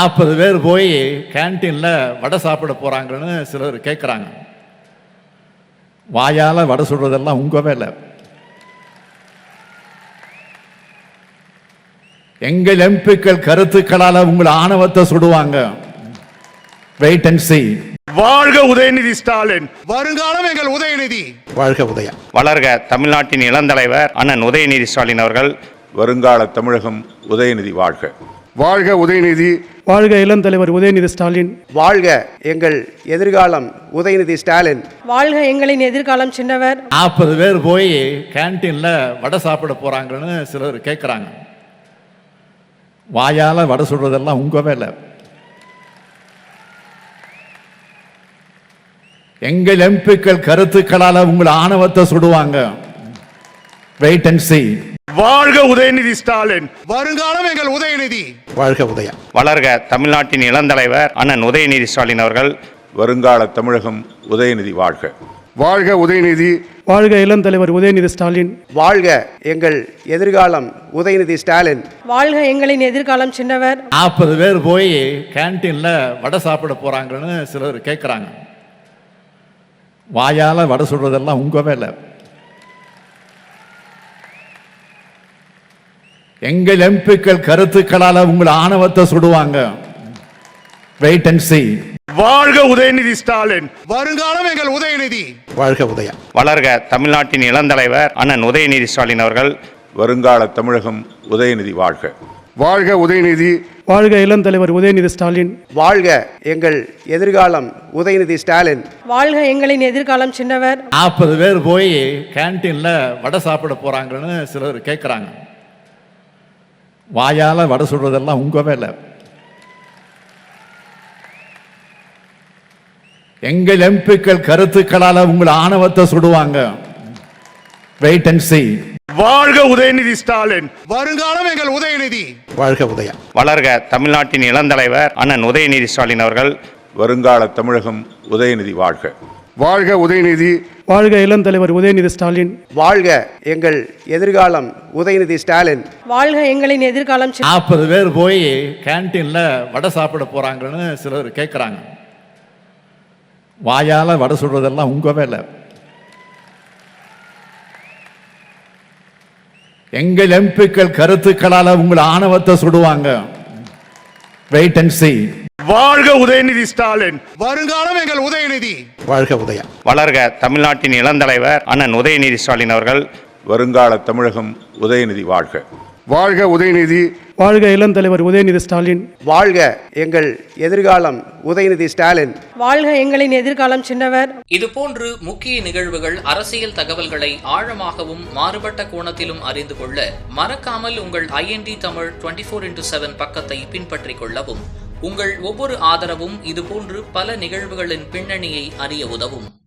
நாற்பது பேர் போய் கேன்டீனில் வடை சாப்பிட போகிறாங்கன்னு சிலர் கேட்குறாங்க வாயால் வடை சுடுறதெல்லாம் உங்கள் வேலை. எங்கள் எம்பிக்கள் கருத்துக்களால் உங்கள் ஆணவத்தை சுடுவாங்க. Wait and see. வாழ்க உதயநிதி ஸ்டாலின். வருங்காலம் எங்கள் உதயநிதி. வாழ்க உதயா வளர்க தமிழ்நாட்டின் இளந்தலைவர் அண்ணன் உதயநிதி ஸ்டாலின் அவர்கள். வருங்கால தமிழகம் உதயநிதி வாழ்க. வாழ்க உதயநிதி. வாழ்க இளம் தலைவர் உதயநிதி ஸ்டாலின். வாழ்க எங்கள் எதிர்காலம் உதயநிதி ஸ்டாலின். வாழ்க எங்களின் எதிர்காலம் சின்னவர். நாற்பது பேர் போய் கேன்டீனில் வடை சாப்பிட போகிறாங்கன்னு சிலர் கேட்குறாங்க வாயால் வடை சுடுறதெல்லாம் உங்கள் வேலை. எங்கள் எம்பிக்கள் கருத்துக்களால் உங்கள் ஆணவத்தை சுடுவாங்க. Wait and see. வாழ்க உதயநிதி ஸ்டாலின். வருங்காலம் எங்கள் உதயநிதி. வாழ்க உதயா வளர்க தமிழ்நாட்டின் இளந்தலைவர் அண்ணன் உதயநிதி ஸ்டாலின் அவர்கள். வருங்கால தமிழகம் உதயநிதி வாழ்க. வாழ்க உதயநிதி. வாழ்க இளம் தலைவர் உதயநிதி ஸ்டாலின். வாழ்க எங்கள் எதிர்காலம் உதயநிதி ஸ்டாலின். வாழ்க எங்களின் எதிர்காலம் சின்னவர். நாற்பது பேர் போய் கேன்டீனில் வடை சாப்பிட போகிறாங்கன்னு சிலர் கேட்குறாங்க வாயால் வடை சுடுறதெல்லாம் உங்கள் வேலை எங்கள் எம்பிக்கள் கருத்துக்களால் உங்கள் ஆணவத்தை சுடுவாங்க. Wait and see. வாழ்க உதயநிதி ஸ்டாலின். வருங்காலம் எங்கள் உதயநிதி. வாழ்க உதயா வளர்க தமிழ்நாட்டின் இளந்தலைவர் அண்ணன் உதயநிதி ஸ்டாலின் அவர்கள். வருங்கால தமிழகம் உதயநிதி வாழ்க. வாழ்க உதயநிதி. வாழ்க இளம் தலைவர் உதயநிதி ஸ்டாலின். வாழ்க எங்கள் எதிர்காலம் உதயநிதி ஸ்டாலின். வாழ்க எங்களின் எதிர்காலம் சின்னவர். நாற்பது பேர் போய் கேன்டீனில் வடை சாப்பிட போகிறாங்கன்னு சிலர் கேட்குறாங்க வாயால் வடை சுடுறதெல்லாம் உங்கள் வேலை. எங்கள் எம்பிக்கள் கருத்துக்களால் உங்கள் ஆணவத்தை சுடுவாங்க. Wait and see. வாழ்க உதயநிதி ஸ்டாலின். வருங்காலம் எங்கள் உதயநிதி. வாழ்க உதயா வளர்க தமிழ்நாட்டின் இளந்தலைவர் அண்ணன் உதயநிதி ஸ்டாலின் அவர்கள். வருங்கால தமிழகம் உதயநிதி வாழ்க. வாழ்க உதயநிதி. வாழ்க இளம் தலைவர் உதயநிதி ஸ்டாலின். வாழ்க எங்கள் எதிர்காலம் உதயநிதி ஸ்டாலின். வாழ்க எங்களின் எதிர்காலம் நாற்பது பேர் போய் கேன்டீனில் வடை சாப்பிட போகிறாங்கன்னு சிலர் கேட்குறாங்க வாயால் வடை சுடுறதெல்லாம் உங்கள் வேலை. எங்கள் எம்பிக்கள் கருத்துக்களால் உங்கள் ஆணவத்தை சுடுவாங்க. Wait and see. வாழ்க உதயநிதி ஸ்டாலின். வருங்காலம் எங்கள் உதயநிதி. வாழ்க உதயா வளர்க தமிழ்நாட்டின் இளந்தலைவர் அண்ணன் உதயநிதி ஸ்டாலின் அவர்கள். வருங்கால தமிழகம் உதயநிதி வாழ்க. வாழ்க உதயநிதி வாழ்க இளம் தலைவர் உதயநிதி ஸ்டாலின். வாழ்க எங்கள் எதிர்காலம் உதயநிதி ஸ்டாலின். வாழ்க எங்களின் எதிர்காலம் சின்னவர். இதுபோன்று முக்கிய நிகழ்வுகள் அரசியல் தகவல்களை ஆழமாகவும் மாறுபட்ட கோணத்திலும் அறிந்து கொள்ள மறக்காமல் உங்கள் INT Tamil twenty four into seven பக்கத்தை பின்பற்றிக் கொள்ளவும். உங்கள் ஒவ்வொரு ஆதரவும் இதுபோன்று பல நிகழ்வுகளின் பின்னணியை அறிய உதவும்.